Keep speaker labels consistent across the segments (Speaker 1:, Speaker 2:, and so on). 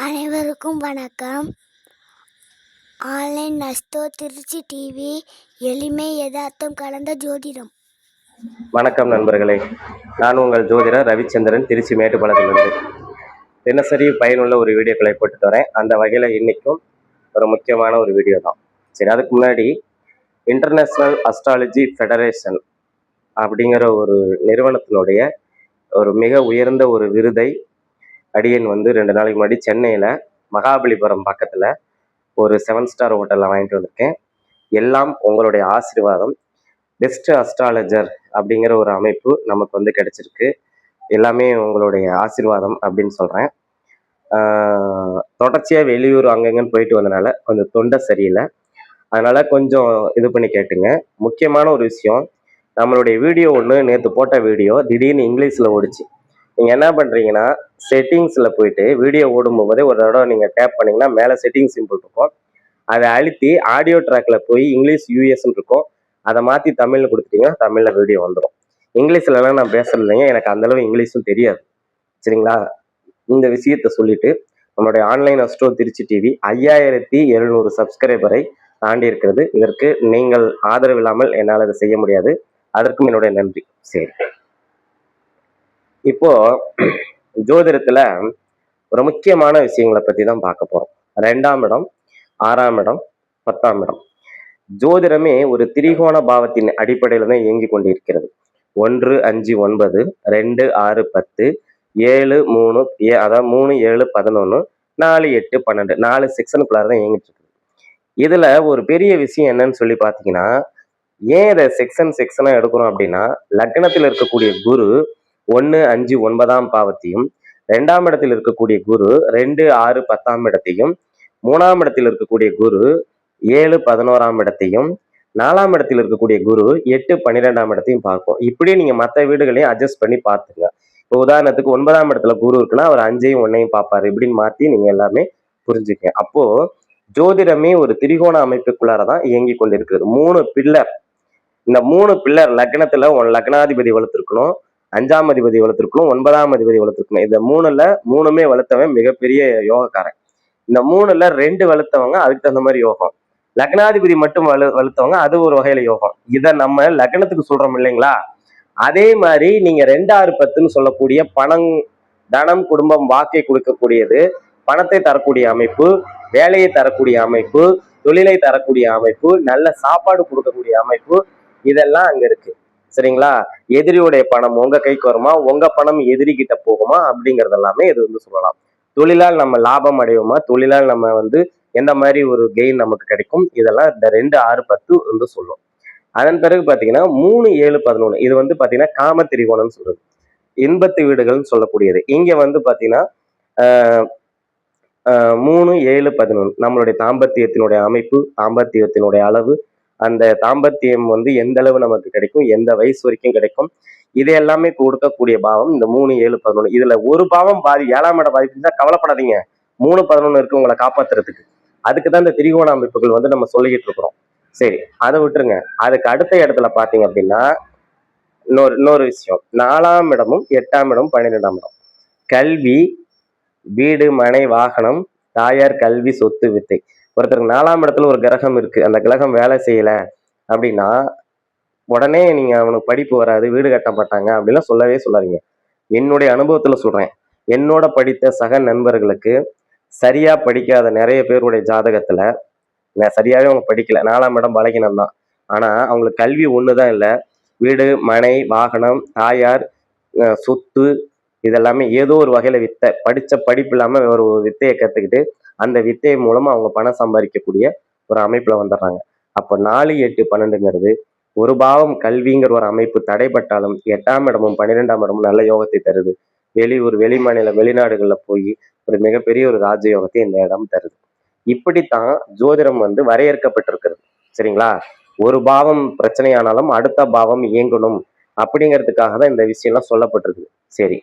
Speaker 1: அனைவருக்கும் வணக்கம். Online நஸ்தோ Trichy TV எளிமை யதார்த்தம் கலந்த ஜோதிடம்.
Speaker 2: வணக்கம் நண்பர்களே. நான் உங்கள் ஜோதிடர் ரவிச்சந்திரன் திருச்சி மேட்டுப்பாளையத்திலிருந்து. தினசரி பயனுள்ள ஒரு வீடியோக்களை போட்டுட்டு வரேன். அந்த வகையில் இன்றைக்கும் ஒரு முக்கியமான ஒரு வீடியோ தான். சரி அதுக்கு முன்னாடி இன்டர்நேஷ்னல் அஸ்ட்ராலஜி ஃபெடரேஷன் அப்படிங்கிற ஒரு நிறுவனத்தினுடைய ஒரு மிக உயர்ந்த ஒரு விருதை அடியன் வந்து ரெண்டு நாளைக்கு முன்னாடி சென்னையில் மகாபலிபுரம் பக்கத்தில் ஒரு செவன் ஸ்டார் ஹோட்டலில் வாங்கிட்டு வந்திருக்கேன். எல்லாம் உங்களுடைய ஆசீர்வாதம். பெஸ்ட் அஸ்ட்ராலஜர் அப்படிங்கிற ஒரு அமைப்பு நமக்கு வந்து கிடைச்சிருக்கு. எல்லாமே உங்களுடைய ஆசீர்வாதம் அப்படின்னு சொல்கிறேன் தொடர்ச்சியாக வெளியூர் அங்கங்கன்னு போயிட்டு வந்தனால கொஞ்சம் தொண்டை சரியில்லை. அதனால் கொஞ்சம் இது பண்ணி கேட்டுங்க. முக்கியமான ஒரு விஷயம் நம்மளுடைய வீடியோ ஒன்று நேற்று போட்ட வீடியோ திடீர்னு இங்கிலீஷில் ஓடிச்சு. நீங்கள் என்ன பண்ணுறீங்கன்னா செட்டிங்ஸில் போயிட்டு வீடியோ ஓடும் போதே ஒரு தடவை நீங்கள் டேப் பண்ணிங்கன்னா மேலே செட்டிங் சிம்பிள் இருக்கும். அதை அழுத்தி ஆடியோ ட்ராக்ல போய் இங்கிலீஷ் யூஎஸ்ன்னு இருக்கும். அதை மாற்றி தமிழில் கொடுத்துட்டீங்கன்னா தமிழில் வீடியோ வந்துடும் இங்கிலீஷ்லலாம் நான் பேசுறது இல்லைங்க. எனக்கு அந்தளவு இங்கிலீஷும் தெரியாது. சரிங்களா? இந்த விஷயத்த சொல்லிட்டு நம்மளுடைய ஆன்லைன் அஸ்ட்ரோ திருச்சி டிவி ஐயாயிரத்தி எழுநூறு சப்ஸ்கிரைபரை தாண்டி இருக்கிறது. இதற்கு நீங்கள் ஆதரவு இல்லாமல் என்னால் அதை செய்ய முடியாது. அதற்கும் என்னுடைய நன்றி. சரி. இப்போ ஜோதிடத்துல ஒரு முக்கியமான விஷயங்களை பத்தி தான் பார்க்க போறோம். ரெண்டாம் இடம் ஆறாம் இடம் பத்தாம் இடம். ஜோதிடமே ஒரு திரிகோண பாவத்தின் அடிப்படையில தான் இயங்கி கொண்டிருக்கிறது. ஒன்று அஞ்சு ஒன்பது ரெண்டு ஆறு பத்து ஏழு மூணு ஏ அதாவது மூணு ஏழு பதினொன்று நாலு எட்டு பன்னெண்டு நாலு செக்ஷனுக்குள்ளார தான் இயங்கிட்டு இருக்குது. இதுல ஒரு பெரிய விஷயம் என்னன்னு சொல்லி பார்த்தீங்கன்னா ஏன் இதை செக்ஷன் செக்ஷனாக எடுக்கிறோம் அப்படின்னா லக்னத்தில் இருக்கக்கூடிய குரு ஒன்று அஞ்சு ஒன்பதாம் பாவத்தையும் ரெண்டாம் இடத்தில் இருக்கக்கூடிய குரு ரெண்டு ஆறு பத்தாம் இடத்தையும் மூணாம் இடத்தில் இருக்கக்கூடிய குரு ஏழு பதினோராம் இடத்தையும் நாலாம் இடத்தில் இருக்கக்கூடிய குரு எட்டு பன்னிரெண்டாம் இடத்தையும் பார்க்கும் இப்படி நீங்கள் மற்ற வீடுகளையும் அட்ஜஸ்ட் பண்ணி பார்த்துங்க. இப்போ உதாரணத்துக்கு ஒன்பதாம் இடத்துல குரு இருக்குன்னா அவர் அஞ்சையும் ஒன்னையும் பார்ப்பாரு. இப்படின்னு மாற்றி நீங்கள் எல்லாமே புரிஞ்சுக்க அப்போ ஜோதிடமே ஒரு திரிகோண அமைப்புக்குள்ளார தான் இயங்கி கொண்டிருக்கிறது. மூணு பில்லர். இந்த மூணு பில்லர் லக்னத்துல உன் லக்னாதிபதி வளர்த்துருக்கணும். அஞ்சாம் அதிபதி வளர்த்துருக்கணும் ஒன்பதாம் அதிபதி வளர்த்துருக்கணும் இந்த மூணுல மூணுமே வளர்த்தவன் மிகப்பெரிய யோகக்காரன். இந்த மூணுல ரெண்டு வளர்த்தவங்க அதுக்கு தகுந்த மாதிரி யோகம். லக்னாதிபதி மட்டும் வலு வளர்த்தவங்க அது ஒரு வகையில யோகம். இதை நம்ம லக்னத்துக்கு சொல்றோம் இல்லைங்களா? அதே மாதிரி நீங்க ரெண்டாறு பத்துன்னு சொல்லக்கூடிய பணம் தனம் குடும்பம் வாக்கை கொடுக்கக்கூடியது பணத்தை தரக்கூடிய அமைப்பு வேலையை தரக்கூடிய அமைப்பு தொழிலை தரக்கூடிய அமைப்பு நல்ல சாப்பாடு கொடுக்கக்கூடிய அமைப்பு இதெல்லாம் அங்க இருக்கு. சரிங்களா? எதிரியுடைய பணம் உங்க கைக்கு வருமா? உங்க பணம் எதிரி கிட்ட போகுமா? அப்படிங்கறது எல்லாமே இது வந்து சொல்லலாம். தொழிலால் நம்ம லாபம் அடைவோமா தொழிலால் நம்ம வந்து எந்த மாதிரி ஒரு கெயின் நமக்கு கிடைக்கும்? இதெல்லாம் இந்த ரெண்டு ஆறு பத்து வந்து சொல்லும். அதன் பிறகு பார்த்தீங்கன்னா மூணு ஏழு பதினொன்று இது வந்து பார்த்தீங்கன்னா காம திரிகோணம்னு சொல்றது. இன்பத்து வீடுகள்னு சொல்லக்கூடியது. இங்க வந்து பார்த்தீங்கன்னா ஆஹ் ஆஹ் மூணு ஏழு பதினொன்று நம்மளுடைய தாம்பத்தியத்தினுடைய அமைப்பு தாம்பத்தியத்தினுடைய அளவு அந்த தாம்பத்தியம் வந்து எந்த அளவு நமக்கு கிடைக்கும் எந்த வயசு வரைக்கும் கிடைக்கும் இது எல்லாமே கொடுக்கக்கூடிய பாவம் இந்த மூணு ஏழு பதினொன்று இதுல ஒரு பாவம் பாதி ஏழாம் இடம் பாதிப்பு கவலைப்படாதீங்க. மூணு பதினொன்று இருக்கு உங்களை காப்பாத்துறதுக்கு. அதுக்கு தான் இந்த திரிகோண அமைப்புகள் வந்து நம்ம சொல்லிக்கிட்டு இருக்கிறோம். சரி அதை விட்டுருங்க. அதுக்கு அடுத்த இடத்துல பாத்தீங்க அப்படின்னா இன்னொரு இன்னொரு விஷயம். நாலாம் இடமும் எட்டாம் இடமும் பன்னிரெண்டாம் இடம். கல்வி வீடு மனை வாகனம் தாயார் கல்வி சொத்து வித்தை. ஒருத்தருக்கு நாலாம் இடத்துல ஒரு கிரகம் இருக்கு அந்த கிரகம் வேலை செய்யலை அப்படின்னா உடனே நீங்க அவனுக்கு படிப்பு வராது வீடு கட்ட மாட்டாங்க அப்படிலாம் சொல்லவே சொல்லாதீங்க. என்னுடைய அனுபவத்துல சொல்றேன். என்னோட படித்த சக நண்பர்களுக்கு சரியா படிக்காத நிறைய பேருடைய ஜாதகத்துல நான் சரியாவே அவங்க படிக்கல. நாலாம் இடம் பலகினம் தான். ஆனா அவங்களுக்கு கல்வி ஒண்ணுதான் இல்லை. வீடு மனை வாகனம் தாயார் சொத்து இதெல்லாமே ஏதோ ஒரு வகையில வித்தை படிச்ச படிப்பு இல்லாம ஒரு வித்தையை கத்துக்கிட்டு அந்த வித்தை மூலமா அவங்க பணம் சம்பாதிக்கக்கூடிய ஒரு அமைப்புல வந்துடுறாங்க. அப்போ நாலு எட்டு பன்னெண்டுங்கிறது ஒரு பாவம் கல்விங்கிற ஒரு அமைப்பு தடைப்பட்டாலும் எட்டாம் இடமும் பன்னிரெண்டாம் இடமும் நல்ல யோகத்தை தருது. வெளியூர் வெளிமாநில வெளிநாடுகளில் போய் ஒரு மிகப்பெரிய ஒரு ராஜயோகத்தை இந்த இடம் தருது. இப்படித்தான் ஜோதிடம் வந்து வரையறுக்கப்பட்டிருக்கிறது. சரிங்களா? ஒரு பாவம் பிரச்சனையானாலும் அடுத்த பாவம் இயங்கணும் அப்படிங்கிறதுக்காக தான் இந்த விஷயம்லாம் சொல்லப்பட்டிருக்கு சரி.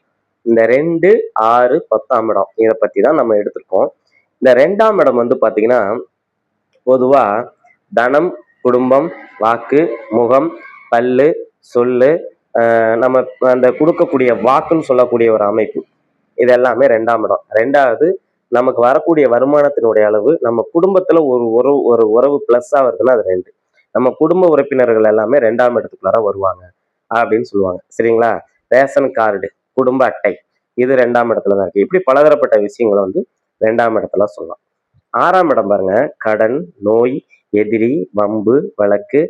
Speaker 2: இந்த ரெண்டு ஆறு பத்தாம் இடம். இதை பற்றி தான் நம்ம எடுத்திருக்கோம். இந்த ரெண்டாம் இடம் வந்து பார்த்தீங்கன்னா பொதுவாக தனம் குடும்பம் வாக்கு முகம் பல்லு சொல்லு நம்ம அந்த கொடுக்கக்கூடிய வாக்குன்னு சொல்லக்கூடிய ஒரு அமைப்பு. இது எல்லாமே ரெண்டாம் இடம். ரெண்டாவது நமக்கு வரக்கூடிய வருமானத்தினுடைய அளவு நம்ம குடும்பத்துல ஒரு உறவு ஒரு உறவு பிளஸ்ஸா வருதுன்னா அது ரெண்டு. நம்ம குடும்ப உறுப்பினர்கள் எல்லாமே ரெண்டாம் இடத்துக்குள்ளார வருவாங்க அப்படின்னு சொல்லுவாங்க. சரிங்களா? Ration card. குடும்ப அட்டை. இது ரெண்டாம் இடத்துல தான் இருக்கு. இப்படி பலதரப்பட்ட விஷயங்களை வந்து ரெண்டாம் இடத்துல சொல்லலாம். ஆறாம் இடம் பாருங்க. கடன் நோய் எதிரி வம்பு வழக்கு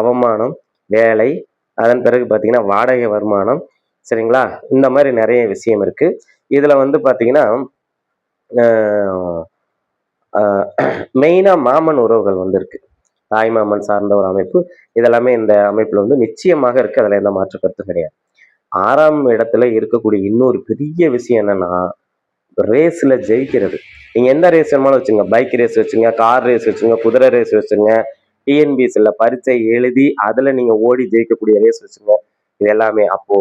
Speaker 2: அவமானம் வேலை. அதன் பிறகு பார்த்தீங்கன்னா வாடகை வருமானம். சரிங்களா? இந்த மாதிரி நிறைய விஷயம் இருக்கு. இதுல வந்து பார்த்தீங்கன்னா மெயினாக மாமன் உறவுகள் வந்து இருக்கு. தாய் மாமன் சார்ந்த ஒரு அமைப்பு. இதெல்லாமே இந்த அமைப்பில் வந்து நிச்சயமாக இருக்கு. அதில் எந்த மாற்று கருத்தும் கிடையாது. ஆறாம் இடத்துல இருக்கக்கூடிய இன்னொரு பெரிய விஷயம் என்னன்னா ரேஸ்ல ஜெயிக்கிறது. நீங்க எந்த ரேஸ் வேணுமாலும் வச்சுங்க பைக் ரேஸ் வச்சுங்க கார் ரேஸ் வச்சுங்க குதிரை ரேஸ் வச்சுங்க டிஎன்பிஎஸ்ல பரீட்சை எழுதி அதுல நீங்க ஓடி ஜெயிக்கக்கூடிய ரேஸ் வச்சுங்க இது எல்லாமே அப்போ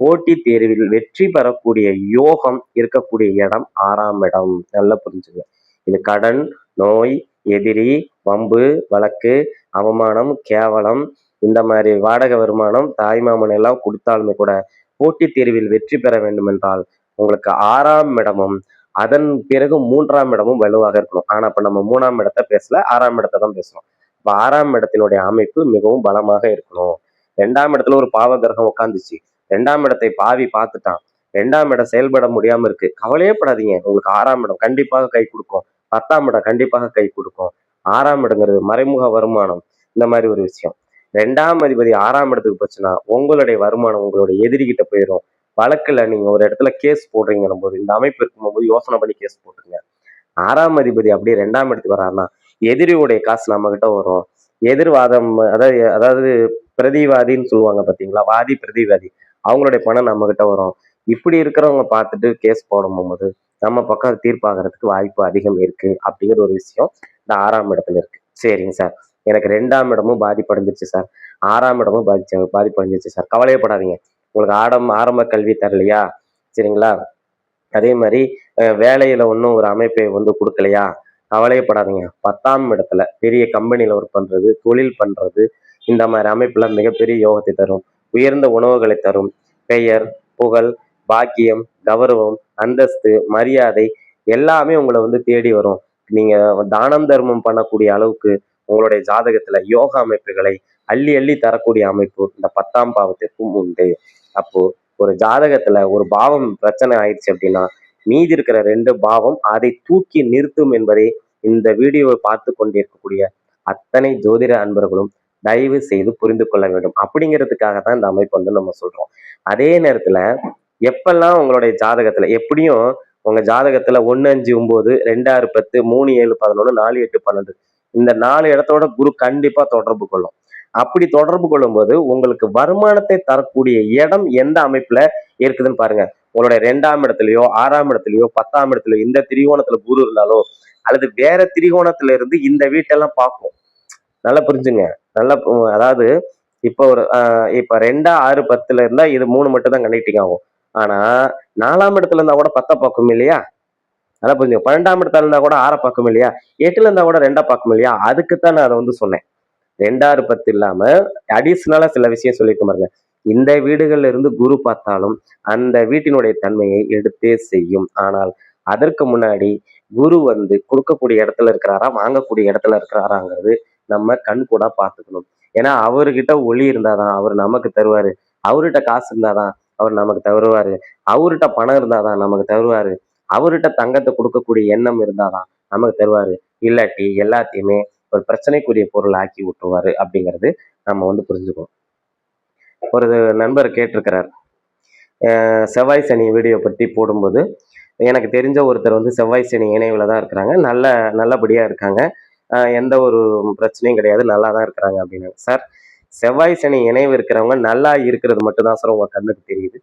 Speaker 2: போட்டி தேர்வில் வெற்றி பெறக்கூடிய யோகம் இருக்கக்கூடிய இடம் ஆறாம் இடம். நல்லா புரிஞ்சுங்க. இது கடன் நோய் எதிரி வம்பு வழக்கு அவமானம் கேவலம் இந்த மாதிரி வாடகை வருமானம் தாய்மாமன் எல்லாம் கொடுத்தாலுமே கூட போட்டித் தேர்வில் வெற்றி பெற வேண்டும் என்றால் உங்களுக்கு ஆறாம் இடமும் அதன் பிறகு மூன்றாம் இடமும் வலுவாக இருக்கணும். ஆனா இப்ப நம்ம மூணாம் இடத்தை பேசல ஆறாம் இடத்தை தான் பேசுகிறோம் இப்ப ஆறாம் இடத்தினுடைய அமைப்பு மிகவும் பலமாக இருக்கணும். ரெண்டாம் இடத்துல ஒரு பாவ கிரகம் உட்காந்துச்சு ரெண்டாம் இடத்தை பாவி பார்த்துட்டான். ரெண்டாம் இடம் செயல்பட முடியாம இருக்கு. கவலையே படாதீங்க. உங்களுக்கு ஆறாம் இடம் கண்டிப்பாக கை கொடுக்கும். பத்தாம் இடம் கண்டிப்பாக கை கொடுக்கும். ஆறாம் இடங்கிறது மறைமுக வருமானம். இந்த மாதிரி ஒரு விஷயம். ரெண்டாம் அதிபதி ஆறாம் இடத்துக்கு போச்சுன்னா உங்களுடைய வருமானம் உங்களுடைய எதிரிகிட்ட போயிடும் வழக்கில் நீங்கள் ஒரு இடத்துல கேஸ் போடுறீங்கன்னு போது இந்த அமைப்பு இருக்கும்போது யோசனை பண்ணி கேஸ் போட்டுருங்க. ஆறாம் அதிபதி அப்படியே ரெண்டாம் இடத்துக்கு வராருன்னா எதிரியுடைய காசு நம்ம கிட்ட வரும். எதிர்வாதம் அதாவது அதாவது பிரதிவாதின்னு சொல்லுவாங்க பார்த்தீங்களா வாதி பிரதிவாதி. அவங்களுடைய பணம் நம்ம கிட்ட வரும். இப்படி இருக்கிறவங்க பார்த்துட்டு கேஸ் போடும்போது நம்ம பக்கம் தீர்ப்பாகிறதுக்கு வாய்ப்பு அதிகம் இருக்கு அப்படிங்கிற ஒரு விஷயம் இந்த ஆறாம் இடத்துல இருக்கு. சரிங்க சார். எனக்கு ரெண்டாம் இடமும் பாதிப்படைஞ்சிருச்சு சார். ஆறாம் இடமும் பாதிச்சு பாதிப்படைஞ்சிருச்சு சார். கவலையப்படாதீங்க. உங்களுக்கு ஆடம் ஆரம்ப கல்வி தரலையா? சரிங்களா? அதே மாதிரி வேலையில் வேலையில ஒன்றும் ஒரு அமைப்பை வந்து கொடுக்கலையா? கவலையப்படாதீங்க. பத்தாம் இடத்துல பெரிய கம்பெனியில் ஒர்க் பண்றது தொழில் பண்றது இந்த மாதிரி அமைப்புல மிகப்பெரிய யோகத்தை தரும். உயர்ந்த உணவுகளை தரும். பெயர் புகழ் பாக்கியம் கௌரவம் அந்தஸ்து மரியாதை எல்லாமே உங்களை வந்து தேடி வரும். நீங்க தானம் தர்மம் பண்ணக்கூடிய அளவுக்கு உங்களுடைய ஜாதகத்துல யோகா அமைப்புகளை அள்ளி அள்ளி தரக்கூடிய அமைப்பு இந்த பத்தாம் பாவத்திற்கும் உண்டு. அப்போ ஒரு ஜாதகத்துல ஒரு பாவம் பிரச்சனை ஆயிடுச்சு அப்படின்னா மீதி இருக்கிற ரெண்டு பாவம் அதை தூக்கி நிறுத்தும் என்பதை இந்த வீடியோவை பார்த்து கொண்டிருக்கக்கூடிய அத்தனை ஜோதிட அன்பர்களும் தயவு செய்து புரிந்து கொள்ள வேண்டும். அப்படிங்கிறதுக்காக தான் இந்த அமைப்பு வந்து நம்ம சொல்றோம். அதே நேரத்துல எப்பெல்லாம் உங்களுடைய ஜாதகத்துல எப்படியும் உங்க ஜாதகத்துல ஒன்னு அஞ்சு ஒன்பது ரெண்டு ஆறு பத்து மூணு ஏழு பதினொன்று நாலு எட்டு பன்னெண்டு இந்த நாலு இடத்தோட குரு கண்டிப்பா தொடர்பு கொள்ளும். அப்படி தொடர்பு கொள்ளும்போது உங்களுக்கு வருமானத்தை தரக்கூடிய இடம் எந்த அமைப்புல இருக்குதுன்னு பாருங்க. உங்களுடைய ரெண்டாம் இடத்துலயோ ஆறாம் இடத்துலயோ பத்தாம் இடத்துலயோ இந்த திரிகோணத்துல குரு இருந்தாலோ அல்லது வேற திரிகோணத்துல இருந்து இந்த வீட்டெல்லாம் பார்க்கும். நல்லா புரிஞ்சுங்க. நல்லா அதாவது இப்போ ஒரு ஆஹ் இப்ப ரெண்டா ஆறு பத்துல இருந்தா இது மூணு மட்டும் தான் கனெக்டிங் ஆகும். ஆனா நாலாம் இடத்துல இருந்தா கூட பத்த பார்க்கும் இல்லையா? நல்லா புரிஞ்சுங்க பன்னெண்டாம் இடத்துல இருந்தா கூட ஆற பக்கம் இல்லையா? எட்டுல இருந்தா கூட ரெண்டா பக்கம் இல்லையா? அதுக்குத்தான் நான் அதை வந்து சொன்னேன். ரெண்டாறு பத்து இல்லாம அடிஷ்னலா சில விஷயம் சொல்லிட்டு பாருங்க. இந்த வீடுகள்ல இருந்து குரு பார்த்தாலும் அந்த வீட்டினுடைய தன்மையை எடுத்தே செய்யும். ஆனால் அதற்கு முன்னாடி குரு வந்து கொடுக்கக்கூடிய இடத்துல இருக்கிறாரா? வாங்கக்கூடிய இடத்துல இருக்கிறாராங்கிறது நம்ம கண் கூட பார்த்துக்கணும். ஏன்னா அவர்கிட்ட ஒளி இருந்தாதான் அவர் நமக்கு தருவாரு. அவர்கிட்ட காசு இருந்தாதான் அவர் நமக்கு தருவாரு. அவர்கிட்ட பணம் இருந்தாதான் நமக்கு தருவாரு. அவர்கிட்ட தங்கத்தை கொடுக்கக்கூடிய எண்ணம் இருந்தாதான் நமக்கு தருவாரு. இல்லாட்டி எல்லாத்தையுமே ஒரு பிரச்சனைக்குரிய பொருள் ஆக்கி விட்டுருவாரு அப்படிங்கிறது நம்ம வந்து புரிஞ்சுக்கணும். ஒரு நண்பர் கேட்டிருக்கிறார். செவ்வாய் சனி வீடியோ பற்றி போடும்போது எனக்கு தெரிஞ்ச ஒருத்தர் வந்து செவ்வாய் சனி இணைவில் தான் இருக்கிறாங்க. நல்ல நல்லபடியாக இருக்காங்க. எந்த ஒரு பிரச்சனையும் கிடையாது. நல்லா தான் இருக்கிறாங்க அப்படின்னு சார் செவ்வாய் சனி இணைவு இருக்கிறவங்க நல்லா இருக்கிறது மட்டும்தான் சார் உங்கள் கண்ணுக்கு தெரியுது.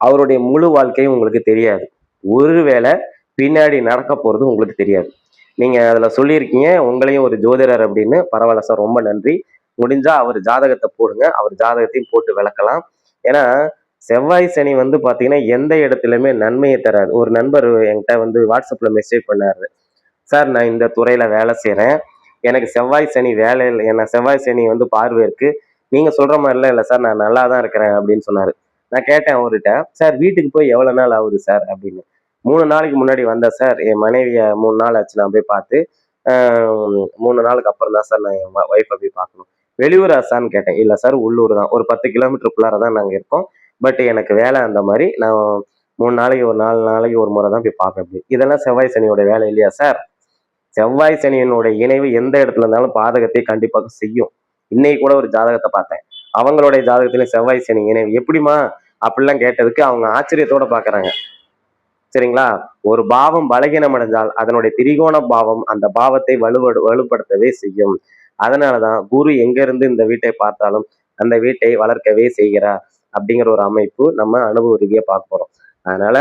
Speaker 2: அவருடைய முழு வாழ்க்கையும் உங்களுக்கு தெரியாது. ஒருவேளை பின்னாடி நடக்க போகிறது உங்களுக்கு தெரியாது. நீங்கள் அதில் சொல்லியிருக்கீங்க உங்களையும் ஒரு ஜோதிடர் அப்படின்னு. பரவாயில்ல சார் ரொம்ப நன்றி. முடிஞ்சால் அவர் ஜாதகத்தை போடுங்க அவர் ஜாதகத்தையும் போட்டு விளக்கலாம். ஏன்னா செவ்வாய் சனி வந்து பார்த்தீங்கன்னா எந்த இடத்துலையுமே நன்மையை தராது. ஒரு நண்பர் என்கிட்ட வந்து வாட்ஸ்அப்பில் மெசேஜ் பண்ணாரு. சார் நான் இந்த துறையில் வேலை செய்கிறேன் எனக்கு செவ்வாய் சனி வேலை இல்லை என்ன செவ்வாய் சனி வந்து பார்வை இருக்குது நீங்கள் சொல்கிற மாதிரிலாம் இல்லை சார் நான் நல்லா தான் இருக்கிறேன் அப்படின்னு சொன்னார். நான் கேட்டேன் அவர்கிட்ட சார் வீட்டுக்கு போய் எவ்வளோ நாள் ஆகுது சார்? அப்படின்னு. மூணு நாளைக்கு முன்னாடி வந்தேன் சார். என் மனைவியை மூணு நாள் ஆச்சு நான் போய் பார்த்து மூணு நாளுக்கு அப்புறம் தான் சார் நான் என் ஒய்ஃபை போய் பார்க்கணும். வெளியூரா சார்னு கேட்டேன். இல்லை சார் உள்ளூர் தான். ஒரு பத்து கிலோமீட்டருக்குள்ளார தான் நாங்கள் இருக்கோம். பட் எனக்கு வேலை அந்த மாதிரி. நான் மூணு நாளைக்கு ஒரு நாலு நாளைக்கு ஒரு முறை தான் போய் பார்ப்பேன். அப்படி. இதெல்லாம் செவ்வாய் சனியோட வேலை இல்லையா சார்? செவ்வாய் சனியினுடைய இணைவு எந்த இடத்துல இருந்தாலும் பாதகத்தை கண்டிப்பாக செய்யும். இன்னைக்கு கூட ஒரு ஜாதகத்தை பார்த்தேன். அவங்களுடைய ஜாதகத்திலையும் செவ்வாய் சனி இணைவு. எப்படிமா அப்படிலாம் கேட்டதுக்கு அவங்க ஆச்சரியத்தோட பாக்குறாங்க சரிங்களா? ஒரு பாவம் பலகீனம் அடைஞ்சால் அதனுடைய திரிகோண பாவம் அந்த பாவத்தை வலுவடு வலுப்படுத்தவே செய்யும். அதனாலதான் குரு எங்க இருந்து இந்த வீட்டை பார்த்தாலும் அந்த வீட்டை வளர்க்கவே செய்கிறார் அப்படிங்கிற ஒரு அமைப்பு நம்ம அனுபவ ரீதியா பார்க்க போறோம். அதனால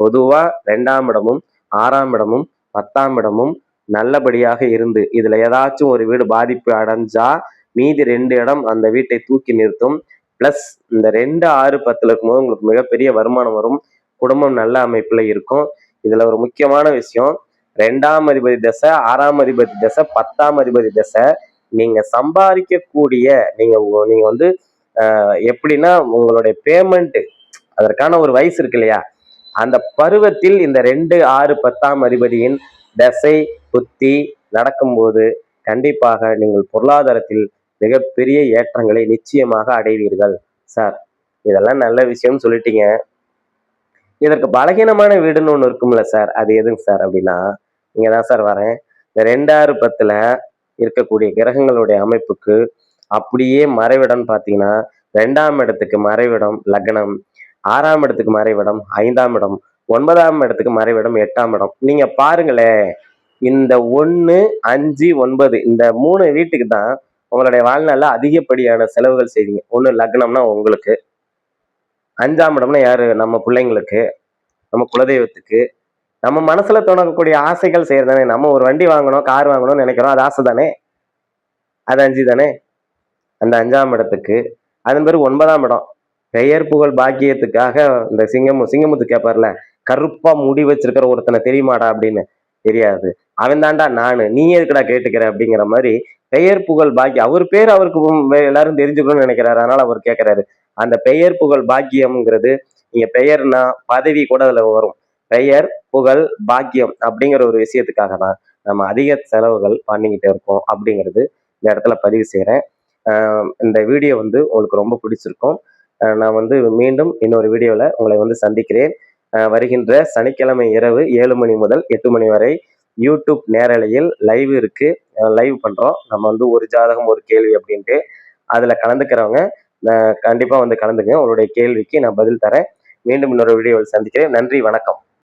Speaker 2: பொதுவா ரெண்டாம் இடமும் ஆறாம் இடமும் பத்தாம் இடமும் நல்லபடியாக இருந்து இதுல ஏதாச்சும் ஒரு வீடு பாதிப்பு அடைஞ்சா மீதி ரெண்டு இடம் அந்த வீட்டை தூக்கி நிறுத்தும். பிளஸ் இந்த ரெண்டு ஆறு பத்துல இருக்கும்போது உங்களுக்கு மிகப்பெரிய வருமானம் வரும். குடும்பம் நல்ல அமைப்புல இருக்கும். இதுல ஒரு முக்கியமான விஷயம். ரெண்டாம் அதிபதி தசை ஆறாம் அதிபதி தசை பத்தாம் அதிபதி தசை. நீங்க சம்பாதிக்கக்கூடிய நீங்க நீங்க வந்து ஆஹ், எப்படின்னா உங்களுடைய பேமெண்ட் அதற்கான ஒரு வயசு இருக்கு இல்லையா? அந்த பருவத்தில் இந்த ரெண்டு ஆறு பத்தாம் அதிபதியின் தசை புத்தி நடக்கும்போது கண்டிப்பாக நீங்கள் பொருளாதாரத்தில் மிகப்பெரிய ஏற்றங்களை நிச்சயமாக அடைவீர்கள் சார். இதெல்லாம் நல்ல விஷயம்னு சொல்லிட்டீங்க. இதற்கு பலகீனமான வீடுன்னு ஒன்று இருக்கும்ல சார். அது எதுங்க சார் அப்படின்னா இங்கே தான் சார் வரேன். இந்த ரெண்டாறு பத்தில் இருக்கக்கூடிய கிரகங்களுடைய அமைப்புக்கு அப்படியே மறைவிடம்னு பார்த்தீங்கன்னா ரெண்டாம் இடத்துக்கு மறைவிடம் லக்னம் ஆறாம் இடத்துக்கு மறைவிடம் ஐந்தாம் இடம் ஒன்பதாம் இடத்துக்கு மறைவிடம் எட்டாம் இடம். நீங்கள் பாருங்களேன் இந்த ஒன்று அஞ்சு ஒன்பது இந்த மூணு வீட்டுக்கு தான் உங்களுடைய வாழ்நாளில் அதிகப்படியான செலவுகள் செய்வீங்க. ஒன்று லக்னம்னா உங்களுக்கு. அஞ்சாம் இடம்னா யாரு? நம்ம பிள்ளைங்களுக்கு. நம்ம குலதெய்வத்துக்கு. நம்ம மனசுல தொடங்கக்கூடிய ஆசைகள் செய்யறதானே நம்ம ஒரு வண்டி வாங்கணும் கார் வாங்கணும்னு நினைக்கிறோம். அது ஆசை தானே? அது அஞ்சு தானே? அந்த அஞ்சாம் இடத்துக்கு. அதன் பிறகு ஒன்பதாம் இடம். பெயர் புகழ் பாக்கியத்துக்காக இந்த சிங்கமு சிங்கமுத்து கேட்பார்ல கருப்பா முடி வச்சிருக்கிற ஒருத்தனை தெரியுமாடா அப்படின்னு. தெரியாது. அவன் தாண்டா நானு நீ எதுக்கடா கேட்டுக்கிற அப்படிங்கிற மாதிரி பெயர் புகழ் பாக்கியம். அவர் பேர் அவருக்கு எல்லாரும் தெரிஞ்சுக்கணும்னு நினைக்கிறாரு. அதனால அவர் கேட்கிறாரு அந்த பெயர் புகழ் பாக்கியம்ங்கிறது நீங்க பெயர்னா பதவி கூட அதுல வரும். பெயர் புகழ் பாக்கியம் அப்படிங்கிற ஒரு விஷயத்துக்காக தான் நம்ம அதிக செலவுகள் பண்ணிக்கிட்டு இருக்கோம் அப்படிங்கிறது இந்த இடத்துல பதிவு செய்கிறேன் இந்த வீடியோ வந்து உங்களுக்கு ரொம்ப பிடிச்சிருக்கும். நான் வந்து மீண்டும் இன்னொரு வீடியோவில் உங்களை வந்து சந்திக்கிறேன். வருகின்ற சனிக்கிழமை இரவு ஏழு மணி முதல் எட்டு மணி வரை யூடியூப் நேரலையில் லைவ் இருக்கு. லைவ் பண்றோம். நம்ம வந்து ஒரு ஜாதகம் ஒரு கேள்வி அப்படின்ட்டு அதுல கலந்துக்கிறவங்க கண்டிப்பா வந்து கலந்துங்க. உங்களுடைய கேள்விக்கு நான் பதில் தரேன். மீண்டும் இன்னொரு வீடியோவில் சந்திக்கிறேன். நன்றி வணக்கம்.